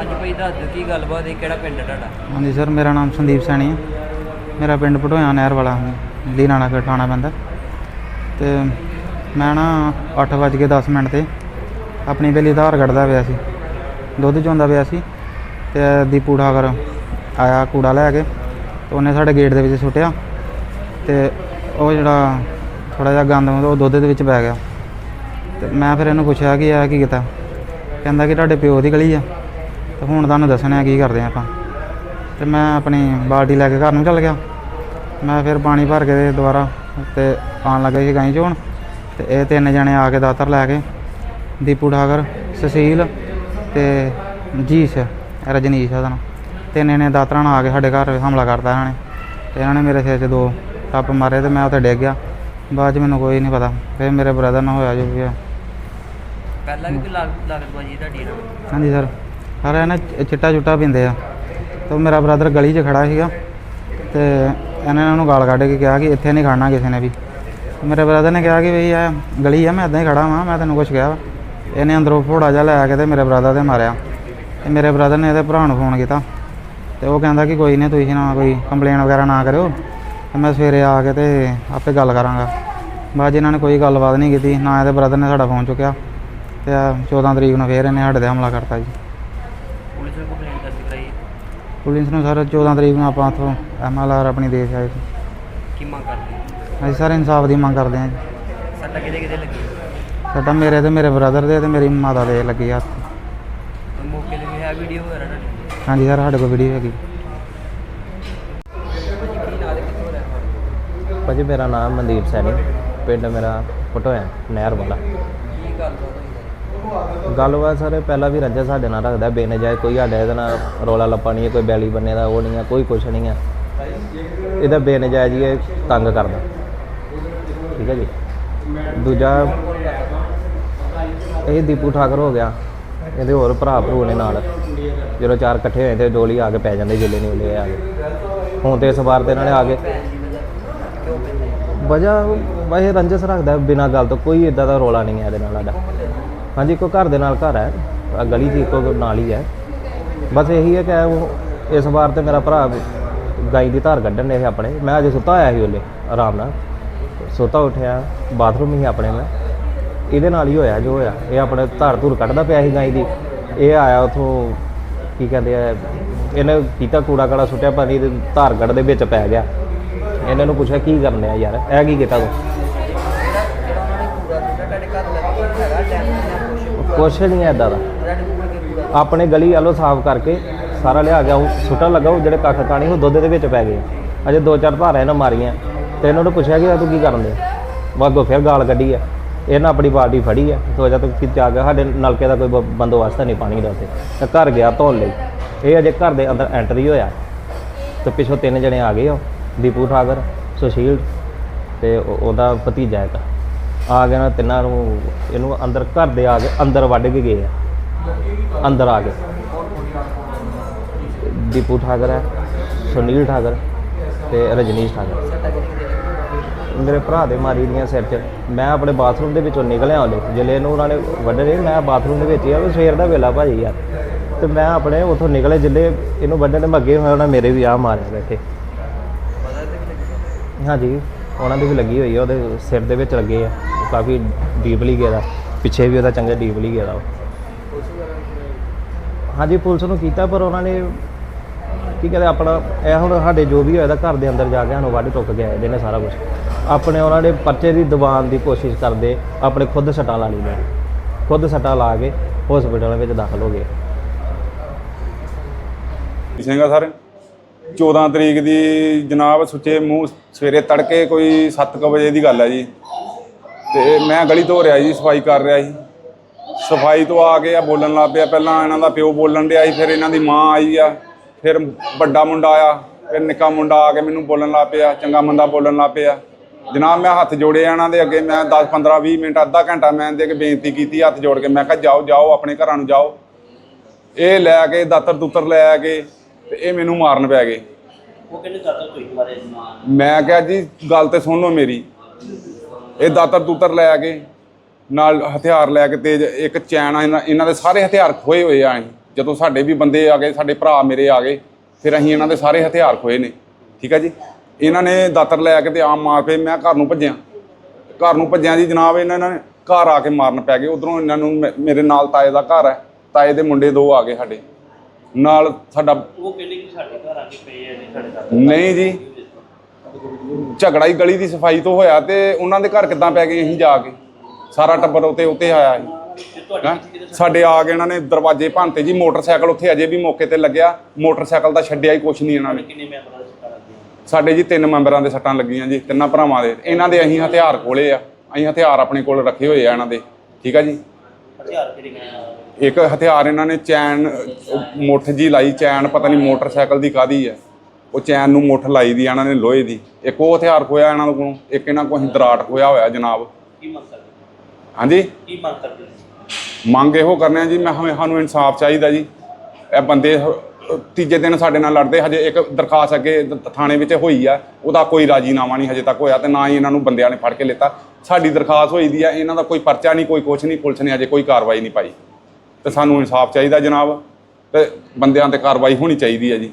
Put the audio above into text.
ਹਾਂਜੀ ਭਾਈ, ਦੱਸ ਦਿਓ ਕੀ ਗੱਲਬਾਤ ਹੈ, ਕਿਹੜਾ ਪਿੰਡ ਹੈ ਤੁਹਾਡਾ? ਹਾਂਜੀ ਸਰ, ਮੇਰਾ ਨਾਮ ਸੰਦੀਪ ਸੈਣੀ ਹੈ। ਮੇਰਾ ਪਿੰਡ ਪਟੋਇਆ ਨਹਿਰ ਵਾਲਾ ਲੀਨਾਣਾ ਕੇ ਠਾਣਾ ਪੈਂਦਾ। ਤੇ ਮੈਂ ਨਾ 8:10 ਮਿੰਟ ਤੇ ਆਪਣੀ ਬੇਲੀ ਆਧਾਰ ਕੱਢਦਾ ਪਿਆ ਸੀ। ਦੁੱਧ ਚੋਂਦਾ ਪਿਆ ਸੀ ਤੇ ਦੀਪੂ ਠਾਕਰ ਆਇਆ ਕੂੜਾ ਲੈ ਕੇ ਤੇ ਉਹਨੇ ਸਾਡੇ ਗੇਟ ਦੇ ਵਿੱਚ ਸੁੱਟਿਆ ਤੇ ਉਹ ਜਿਹੜਾ ਥੋੜਾ ਜਿਹਾ ਗੰਦ ਉਹ ਦੁੱਧ ਦੇ ਵਿੱਚ ਪੈ ਗਿਆ। ਤੇ ਮੈਂ ਫਿਰ ਇਹਨੂੰ ਪੁੱਛਿਆ ਕਿ ਇਹ ਕੀ ਕੀਤਾ? ਕਹਿੰਦਾ ਕਿ ਤੁਹਾਡੇ ਪਿਓ ਦੀ ਗਲੀ ਆ। ਤੇ ਹੁਣ ਤੁਹਾਨੂੰ ਦੱਸਣਾ ਕੀ ਕਰਦੇ ਆ ਆਪਾਂ। ਤੇ ਮੈਂ ਆਪਣੀ ਬਾਲਟੀ ਲੈ ਕੇ ਘਰ ਨੂੰ ਚੱਲ ਗਿਆ। ਮੈਂ ਫਿਰ ਪਾਣੀ ਭਰ ਕੇ ਤੇ ਦੁਬਾਰਾ ਤੇ ਆਉਣ ਲੱਗਾ ਸੀ ਗਾਈ ਚੋਣ। ਤੇ ਇਹ ਤਿੰਨ ਜਣੇ ਆ ਕੇ ਦਾਤਰ ਲੈ ਕੇ ਦੀਪੂ ਠਾਕਰ ਸੁਸ਼ੀਲ ਤੇ ਜੀਸ਼ ਰਜਨੀਸ਼ ਉਹਦਾ ਨਾਮ ਤਿੰਨ ਨੇ ਦਾਤਰਾਂ ਨਾਲ ਆ ਕੇ ਸਾਡੇ ਘਰ ਹਮਲਾ ਕਰਤਾ ਇਹਨਾਂ ਨੇ। ਤੇ ਇਹਨਾਂ ਨੇ ਮੇਰੇ ਸਿਰ 'ਚ ਦੋ ਟੱਪ ਮਾਰੇ ਤੇ ਮੈਂ ਉੱਥੇ ਡਿੱਗ ਗਿਆ। ਬਾਅਦ 'ਚ ਮੈਨੂੰ ਕੋਈ ਨਹੀਂ ਪਤਾ। ਫਿਰ ਮੇਰੇ ਬ੍ਰਦਰ ਨਾਲ ਹੋਇਆ ਜੋ ਵੀ ਹੋਇਆ। ਪਹਿਲਾਂ ਵੀ ਕੋਈ ਲਾਗ- ਲਾਗਤਬਾਜ਼ੀ ਤੁਹਾਡੀ ਨਾਲ? ਹਾਂਜੀ ਸਰ। ਸਰ ਇਹ ਨਾ ਚਿੱਟਾ ਚੁੱਟਾ ਪੀਂਦੇ ਆ। ਤੇ ਮੇਰਾ ਬ੍ਰਦਰ ਗਲੀ 'ਚ ਖੜਾ ਸੀਗਾ। ਤੇ ਇਹਨੇ ਉਹਨਾਂ ਨੂੰ ਗਾਲ ਕੱਢ ਕੇ ਕਿਹਾ ਕਿ ਇੱਥੇ ਨਹੀਂ ਖੜਨਾ ਕਿਸੇ ਨੇ ਵੀ। ਮੇਰੇ ਬ੍ਰਦਰ ਨੇ ਕਿਹਾ ਕਿ ਬਈ ਇਹ ਗਲੀ ਆ, ਮੈਂ ਇਦਾਂ ਹੀ ਖੜਾ ਵਾਂ, ਮੈਂ ਤੈਨੂੰ ਕੁਝ ਕਿਹਾ ਵਾ। ਇਹਨੇ ਅੰਦਰੋਂ ਫੋੜਾ ਜਿਹਾ ਲੈ ਕੇ ਤੇ ਮੇਰੇ ਬ੍ਰਦਰ ਤੇ ਮਾਰਿਆ। ਤੇ ਮੇਰੇ ਬ੍ਰਦਰ ਨੇ ਇਹਦੇ ਭਰਾ ਨੂੰ ਫੋਨ ਕੀਤਾ। ਤੇ ਉਹ ਕਹਿੰਦਾ ਕਿ ਕੋਈ ਨਹੀਂ, ਤੁਸੀਂ ਨਾ ਕੋਈ ਕੰਪਲੇਨ ਵਗੈਰਾ ਨਾ ਕਰਿਓ। ਤੇ ਮੈਂ ਸਵੇਰੇ ਆ ਕੇ ਤੇ ਆਪੇ ਗੱਲ ਕਰਾਂਗਾ। ਬਾਅਦ 'ਚ ਇਹਨਾਂ ਨੇ ਕੋਈ ਗੱਲਬਾਤ ਨਹੀਂ ਕੀਤੀ, ਨਾ ਇਹਦੇ ਬ੍ਰਦਰ ਨੇ ਸਾਡਾ ਫੋਨ ਚੁੱਕਿਆ। ਤੇ ਆਹ 14 ਤਰੀਕ ਨੂੰ ਫੇਰ ਇਹਨੇ ਸਾਡੇ ਤੇ ਹਮਲਾ ਕਰਤਾ ਜੀ। ਨੂੰ ਕੰਪਲੇਂਟ ਦਰਜ ਕਰਾਈ ਹੈ। ਪੁਲਿਸ ਨੂੰ ਸਰ 14 ਤਰੀਕ ਨੂੰ ਆਪਾਂ ਉੱਥੋਂ ਐਮਐਲਆਰ ਆਪਣੀ ਦੇ ਕੇ ਆਏ ਸੀ। ਕੀ ਮੰਗ ਕਰਦੇ ਹੋ? ਅਸੀਂ ਸਰ ਇਨਸਾਫ ਦੀ ਮੰਗ ਕਰਦੇ ਹਾਂ ਜੀ। ਸੱਟਾ ਕਿਹਦੇ ਕਿਹਦੇ ਲੱਗੀ ਸਾਡਾ ਮੇਰੇ ਤੇ ਮੇਰੇ ਬ੍ਰਦਰ ਦੇ ਤੇ ਮੇਰੀ ਮਾਤਾ ਦੇ ਲੱਗੀ ਹੱਥ। ਕੋਈ ਮੌਕੇ ਤੇ ਵੀ ਹੈ ਵੀਡੀਓ ਵਗੈਰਾ ਤੁਹਾਡੀ ਹਾਂਜੀ ਸਰ ਸਾਡੇ ਕੋਲ ਵੀਡੀਓ ਹੈਗੀ। ਕੀ ਨਾਲ ਕਿੱਥੋਂ ਰਹਿ ਭਾਜੀ ਮੇਰਾ ਨਾਮ ਮਨਦੀਪ ਸੈਣੀ। ਪਿੰਡ ਮੇਰਾ ਪਟੋਇਆ ਨਹਿਰ ਵਾਲਾ। ਕੀ ਗੱਲਬਾਤ ਹੋਈ ਹੈ? ਗੱਲਬਾਤ ਸਰ ਪਹਿਲਾਂ ਵੀ ਰੰਜਾ ਸਾਡੇ ਨਾਲ ਰੱਖਦਾ, ਬੇਨਜਾਇਜ਼ ਕੋਈ ਸਾਡੇ ਇਹਦੇ ਨਾਲ ਰੋਲਾ ਲੱਪਾ ਨਹੀਂ ਹੈ, ਕੋਈ ਬੈਲੀ ਬੰਨੇ ਦਾ ਉਹ ਨਹੀਂ ਹੈ, ਕੋਈ ਕੁਛ ਨਹੀਂ ਹੈ। ਇਹਦਾ ਬੇਨਜਾਇਜ਼ ਹੀ ਇਹ ਤੰਗ ਕਰਦਾ। ਠੀਕ ਹੈ ਜੀ। ਦੂਜਾ, ਇਹ ਦੀਪੂ ਠਾਕਰ ਹੋ ਗਿਆ। ਇਹਦੇ ਹੋਰ ਭਰਾ ਭਰੂ ਨੇ ਨਾਲ। ਜਦੋਂ ਚਾਰ ਇਕੱਠੇ ਹੋਏ ਤੇ ਡੋਲੀ ਆ ਕੇ ਪੈ ਜਾਂਦੇ, ਜਿੱਲੇ ਨਹੀਂ ਉਹਲੇ ਆ ਗਏ ਹੁਣ ਤੇ ਇਸ ਵਾਰ ਤੇ ਇਹਨਾਂ ਨੇ ਆ ਕੇ। ਵਜ੍ਹਾ ਵਜ੍ਹਾ ਰੰਜਸ ਰੱਖਦਾ ਬਿਨਾਂ ਗੱਲ ਤੋਂ, ਕੋਈ ਇਦਾਂ ਦਾ ਰੋਲਾ ਨਹੀਂ ਹੈ ਇਹਦੇ ਨਾਲ ਸਾਡਾ। ਹਾਂਜੀ ਕੋਈ ਘਰ ਦੇ ਨਾਲ ਘਰ ਹੈ। ਆਹ ਗਲੀ ਦੀ ਇੱਕੋ ਨਾਲ ਹੀ ਹੈ। ਬਸ ਇਹੀ ਹੈ ਕਿ ਉਹ ਇਸ ਵਾਰ ਤੇ ਮੇਰਾ ਭਰਾ ਗਾਈ ਦੀ ਧਾਰ ਕੱਢਣ ਦੇ ਆਪਣੇ। ਮੈਂ ਅਜੇ ਸੁੱਤਾ ਹੋਇਆ ਸੀ ਉਹਲੇ ਆਰਾਮ ਨਾਲ। ਸੁੱਤਾ ਉੱਠਿਆ, ਬਾਥਰੂਮ ਹੀ ਆਪਣੇ ਮੈਂ। ਇਹਦੇ ਨਾਲ ਹੀ ਹੋਇਆ, ਜੋ ਹੋਇਆ। ਇਹ ਆਪਣੇ ਧਾਰ ਧੂਰ ਕੱਢਦਾ ਪਿਆ ਸੀ ਗਾਈ ਦੀ। ਇਹ ਆਇਆ ਉਥੋਂ, ਕੀ ਕਹਿੰਦੇ ਆ, ਇਹਨੇ ਕੀਤਾ ਕੂੜਾ ਕੜਾ ਸੁੱਟਿਆ ਪਾਣੀ ਦੇ ਧਾਰ ਕੱਢ ਦੇ ਵਿੱਚ ਪੈ ਗਿਆ। ਇਹਨਾਂ ਨੂੰ ਪੁੱਛਿਆ, ਕੀ ਕਰਨੇ ਆ ਯਾਰ? ਇਹ ਕੀ ਕੀਤਾ ਤੂੰ ਜਿਹੜਾ ਉਹਨਾਂ ਨੇ ਕੂੜਾ ਸੁੱਟਿਆ ਤੁਹਾਡੇ ਘਰ ਲੱਗੇ ਹੈਗਾ ਟਾਈਮ ਜਾਂ ਕੁਛ ਨਹੀਂ ਐ ਇਦਾਂ ਦਾ। ਆਪਣੇ ਗਲੀ ਵਾਲੋ ਸਾਫ਼ ਕਰਕੇ ਸਾਰਾ ਲਿਆ ਗਿਆ, ਉਹ ਸੁੱਟਣ ਲੱਗਾ, ਉਹ ਜਿਹੜੇ ਕੱਖ ਕਾਣੀ, ਉਹ ਦੁੱਧ ਦੇ ਵਿੱਚ ਪੈ ਗਏ। ਅਜੇ ਦੋ ਚਾਰ ਧਾਰਾਂ ਇਹਨਾਂ ਮਾਰੀਆਂ। ਤੇ ਇਹਨਾਂ ਨੂੰ ਪੁੱਛਿਆ ਕਿ ਤੂੰ ਕੀ ਕਰਨ ਦੇ ਵਾਗੋ ਫਿਰ ਗਾਲ ਕੱਢੀ ਆ। ਇਹਨਾਂ ਆਪਣੀ ਪਾਰਟੀ ਫੜੀ ਆ। ਤੋ ਜਦ ਤੱਕ ਕਿ ਆ ਗਿਆ, ਸਾਡੇ ਨਲਕੇ ਦਾ ਕੋਈ ਬ- ਬੰਦੋਬਸਤ ਨਹੀਂ ਪਾਣੀ ਦਾ ਉੱਥੇ। ਤਾਂ ਘਰ ਗਿਆ ਧੋਣ ਲਈ। ਇਹ ਅਜੇ ਘਰ ਦੇ ਅੰਦਰ ਐਂਟਰੀ ਹੋਇਆ। ਤੇ ਪਿੱਛੋਂ ਤਿੰਨ ਜਣੇ ਆ ਗਏ ਉਹ, ਦੀਪੂ ਠਾਕਰ, ਸੁਸ਼ੀਲ ਤੇ ਉਹਦਾ ਭਤੀਜਾ ਇੱਕ ਆ ਗਿਆ ਨਾ ਤਿੰਨਾਂ ਨੂੰ, ਇਹਨੂੰ ਅੰਦਰ ਘਰ ਦੇ ਆ ਕੇ ਅੰਦਰ ਵੱਢ ਕੇ ਗਏ ਆ। ਅੰਦਰ ਆ ਕੇ। ਦੀਪੂ ਠਾਕਰ ਹੈ, ਸੁਨੀਲ ਠਾਕਰ ਤੇ ਰਜਨੀਸ਼ ਠਾਕਰ। ਮੇਰੇ ਭਰਾ ਦੇ ਮਾਰੀ ਦੀਆਂ ਸਿਰ 'ਚ। ਮੈਂ ਆਪਣੇ ਬਾਥਰੂਮ ਦੇ ਵਿੱਚੋਂ ਨਿਕਲਿਆ ਉਹਲੇ ਜਿਲੇ ਇਹਨੂੰ ਉਹਨਾਂ ਨੇ ਵੱਢਣੇ ਮੈਂ ਬਾਥਰੂਮ ਦੇ ਵਿੱਚ ਹੀ ਆ, ਵੀ ਸਵੇਰ ਦਾ ਵੇਲਾ ਭਾਜੀ ਯਾਰ। ਤੇ ਮੈਂ ਆਪਣੇ ਉੱਥੋਂ ਨਿਕਲੇ ਜਿੱਲੇ ਇਹਨੂੰ ਵੱਢਣ ਦੇ ਮੱਗੇ ਹੋਇਆ ਉਹਨਾਂ ਮੇਰੇ ਵੀ ਆ ਮਾਰਿਆ ਬੈਠੇ। ਹਾਂਜੀ। ਉਹਨਾਂ ਦੀ ਵੀ ਲੱਗੀ ਹੋਈ ਆ, ਉਹਦੇ ਸਿਰ ਦੇ ਵਿੱਚ ਲੱਗੇ ਆ। ਉਹ ਕਾਫੀ ਡੀਪਲੀ ਗਿਆ ਦਾ। ਪਿੱਛੇ ਵੀ ਉਹਦਾ ਚੰਗਾ ਡੀਪਲੀ ਗਿਆ ਦਾ ਉਹ। ਹਾਂਜੀ, ਪੁਲਿਸ ਨੂੰ ਕੀਤਾ, ਪਰ ਉਹਨਾਂ ਨੇ ਕੀ ਕਹਿੰਦੇ, ਆਪਣਾ ਇਹ ਹੁਣ ਸਾਡੇ ਜੋ ਵੀ ਹੋਇਆ ਦਾ ਘਰ ਦੇ ਅੰਦਰ ਜਾ ਕੇ ਸਾਨੂੰ ਵੱਢ ਟੁੱਕ ਗਿਆ ਇਹਦੇ ਨੇ ਸਾਰਾ ਕੁਝ ਆਪਣੇ ਉਹਨਾਂ ਨੇ ਪਰਚੇ ਦੀ ਦਬਾਨ ਦੀ ਕੋਸ਼ਿਸ਼ ਕਰਦੇ, ਆਪਣੇ ਖੁਦ ਸੱਟਾਂ ਲਾ ਲਈਆਂ। ਖੁਦ ਸੱਟਾਂ ਲਾ ਕੇ ਹਸਪੀਟਲ ਵਿੱਚ ਦਾਖਲ ਹੋ ਗਏ। ਸਿੰਘ ਆ 14 ਤਰੀਕ ਦੀ ਜਨਾਬ ਸੁੱਚੇ ਮੂੰਹ ਸਵੇਰੇ ਤੜਕੇ ਕੋਈ 7:00 ਵਜੇ ਦੀ ਗੱਲ ਹੈ ਜੀ। ਤੇ ਮੈਂ ਗਲੀ ਧੋ ਰਿਹਾ ਜੀ, ਸਫ਼ਾਈ ਕਰ ਰਿਹਾ ਸੀ ਸਫ਼ਾਈ ਤੋਂ ਆ ਕੇ ਆ ਬੋਲਣ ਲੱਗ ਪਿਆ। ਪਹਿਲਾਂ ਇਹਨਾਂ ਦਾ ਪਿਓ ਬੋਲਣ ਡਿਆ ਸੀ, ਫਿਰ ਇਹਨਾਂ ਦੀ ਮਾਂ ਆਈ ਆ, ਫਿਰ ਵੱਡਾ ਮੁੰਡਾ ਆਇਆ ਫਿਰ ਨਿੱਕਾ ਮੁੰਡਾ ਆ ਕੇ ਮੈਨੂੰ ਬੋਲਣ ਲੱਗ ਪਿਆ, ਚੰਗਾ ਮੰਦਾ ਬੋਲਣ ਲੱਗ ਪਿਆ। ਜਨਾਬ ਮੈਂ ਹੱਥ ਜੋੜੇ ਇਹਨਾਂ ਦੇ ਅੱਗੇ, ਮੈਂ 10 15 20 ਮਿੰਟ, ਅੱਧਾ ਘੰਟਾ ਮੈਂ ਇਹਦੇ ਅੱਗੇ ਬੇਨਤੀ ਕੀਤੀ, ਹੱਥ ਜੋੜ ਕੇ। ਮੈਂ ਕਿਹਾ, ਜਾਓ ਜਾਓ, ਆਪਣੇ ਘਰਾਂ ਨੂੰ ਜਾਓ। ਇਹ ਲੈ ਕੇ ਦਾਤਰ ਦੁੱਤਰ ਲੈ ਕੇ ਤੇ ਇਹ ਮੈਨੂੰ ਮਾਰਨ ਪੈ ਗਏ। ਉਹ ਕਹਿੰਦੇ ਦਾਦਾ ਕੋਈ ਮਾਰੇ। ਮਾਂ ਮੈਂ ਕਿਹਾ ਜੀ ਗੱਲ ਤੇ ਸੁਣ ਲਓ ਮੇਰੀ। ਇਹ ਦਾਤਰ ਦੂਤਰ ਲੈ ਕੇ ਨਾਲ ਹਥਿਆਰ ਲੈ ਕੇ ਤੇਜ ਇੱਕ ਚੈਨ ਆ ਇਹਨਾਂ ਇਹਨਾਂ ਦੇ ਸਾਰੇ ਹਥਿਆਰ ਖੋਏ ਹੋਏ ਆ ਅਸੀਂ। ਜਦੋਂ ਸਾਡੇ ਵੀ ਬੰਦੇ ਆ ਗਏ ਸਾਡੇ ਭਰਾ ਮੇਰੇ ਆ ਗਏ ਫਿਰ ਅਸੀਂ ਇਹਨਾਂ ਦੇ ਸਾਰੇ ਹਥਿਆਰ ਖੋਏ ਨੇ। ਠੀਕ ਹੈ ਜੀ? ਇਹਨਾਂ ਨੇ ਦਾਤਰ ਲੈ ਕੇ ਤੇ ਆਮ ਮਾਰ ਕੇ ਮੈਂ ਘਰ ਨੂੰ ਭੱਜਿਆ। ਘਰ ਨੂੰ ਭੱਜਿਆ ਜੀ ਜਨਾਬ ਇਹਨਾਂ ਨੇ ਘਰ ਆ ਕੇ ਮਾਰਨ ਪੈ ਗਏ। ਉਧਰੋਂ ਇਹਨਾਂ ਨੂੰ ਮੇ- ਮੇਰੇ ਨਾਲ ਤਾਏ ਦਾ ਘਰ ਹੈ ਤਾਏ ਦੇ ਮੁੰਡੇ ਦੋ ਆ ਗਏ ਸਾਡੇ। ਨਾਲ ਸਾਡਾ ਉਹ ਕਹਿੰਦੇ ਕਿ ਸਾਡੇ ਘਰ ਆ ਕੇ ਪਏ ਆ ਜੀ ਸਾਡੇ ਨਾਲ ਨਹੀਂ ਜੀ। ਝਗੜਾ ਹੀ ਗਲੀ ਦੀ ਸਫ਼ਾਈ ਤੋਂ ਹੋਇਆ ਤੇ ਉਹਨਾਂ ਦੇ ਘਰ ਕਿੱਦਾਂ ਪੈ ਗਏ ਅਸੀਂ ਜਾ ਕੇ। ਸਾਰਾ ਟੱਬਰ ਉਤੇ ਉਤੇ ਆਇਆ ਸੀ। ਤੇ ਹੈਂ? ਸਾਡੇ ਆ ਕੇ ਇਹਨਾਂ ਨੇ ਦਰਵਾਜ਼ੇ ਭੰਨਤੇ ਜੀ ਮੋਟਰਸਾਈਕਲ ਉੱਥੇ ਅਜੇ ਵੀ ਮੌਕੇ ਤੇ ਲੱਗਿਆ। ਮੋਟਰਸਾਈਕਲ ਦਾ ਛੱਡਿਆ ਹੀ ਕੁਛ ਨਹੀਂ ਇਹਨਾਂ ਨੇ। ਕਿੰਨੇ ਮੈਂਬਰਾਂ ਦੇ ਸੱਟਾਂ ਲੱਗੀਆਂ? ਸਾਡੇ ਜੀ ਤਿੰਨ ਮੈਂਬਰਾਂ ਦੇ ਸੱਟਾਂ ਲੱਗੀਆਂ ਜੀ ਤਿੰਨਾਂ ਭਰਾਵਾਂ ਦੇ। ਇਹਨਾਂ ਦੇ ਅਸੀਂ ਹਥਿਆਰ ਕੋਲੇ ਆ। ਅਸੀਂ ਹਥਿਆਰ ਆਪਣੇ ਕੋਲ ਰੱਖੇ ਹੋਏ ਆ ਇਹਨਾਂ ਦੇ। ਠੀਕ ਆ ਜੀ? ਹਥਿਆਰ ਕਿਹੜੇ ਗਏ ਇੱਕ ਹਥਿਆਰ ਇਹਨਾਂ ਨੇ ਚੈਨ ਮੁੱਠ ਜੀ ਲਾਈ ਚੈਨ ਪਤਾ ਨਹੀਂ ਮੋਟਰਸਾਈਕਲ ਦੀ ਕਾਦੀ ਹੈ ਉਹ ਚੈਨ ਨੂੰ ਮੁੱਠ ਲਾਈ ਦੀ ਇਹਨਾਂ ਨੇ ਲੋਹੇ ਦੀ। ਇੱਕ ਉਹ ਹਥਿਆਰ ਖੋਇਆ ਇਹਨਾਂ ਕੋਲੋਂ ਇੱਕ ਇਹਨਾਂ ਕੋਲ ਅਸੀਂ ਦਰਾਟ ਖੋਇਆ ਹੋਇਆ ਜਨਾਬ। ਕੀ ਮੰਗ ਕਰਦੇ ਹਾਂਜੀ? ਕੀ ਮੰਗ ਕਰਦੇ ਮੰਗ ਇਹੋ ਕਰਨੇ ਆ ਜੀ ਮੈਂ ਹਮੇ ਸਾਨੂੰ ਇਨਸਾਫ ਚਾਹੀਦਾ ਜੀ। ਇਹ ਬੰਦੇ ਤੀਜੇ ਦਿਨ ਸਾਡੇ ਨਾਲ ਲੜਦੇ ਹਜੇ ਇੱਕ ਦਰਖਾਸਤ ਅੱਗੇ ਥਾਣੇ ਵਿੱਚ ਹੋਈ ਆ ਉਹਦਾ ਕੋਈ ਰਾਜੀਨਾਮਾ ਨਹੀਂ ਹਜੇ ਤੱਕ ਹੋਇਆ ਤੇ ਨਾ ਹੀ ਇਹਨਾਂ ਨੂੰ ਬੰਦਿਆਂ ਨੇ ਫੜ ਕੇ ਲਿੱਤਾ। ਸਾਡੀ ਦਰਖਾਸਤ ਹੋਈ ਦੀ ਆ ਇਹਨਾਂ ਦਾ ਕੋਈ ਪਰਚਾ ਨਹੀਂ ਕੋਈ ਕੁਛ ਨਹੀਂ ਪੁਲਿਸ ਨੇ ਹਜੇ ਕੋਈ ਕਾਰਵਾਈ ਨਹੀਂ ਪਾਈ। ਤੇ ਸਾਨੂੰ ਇਨਸਾਫ ਚਾਹੀਦਾ ਜਨਾਬ ਤੇ ਬੰਦਿਆਂ ਤੇ ਕਾਰਵਾਈ ਹੋਣੀ ਚਾਹੀਦੀ ਹੈ ਜੀ।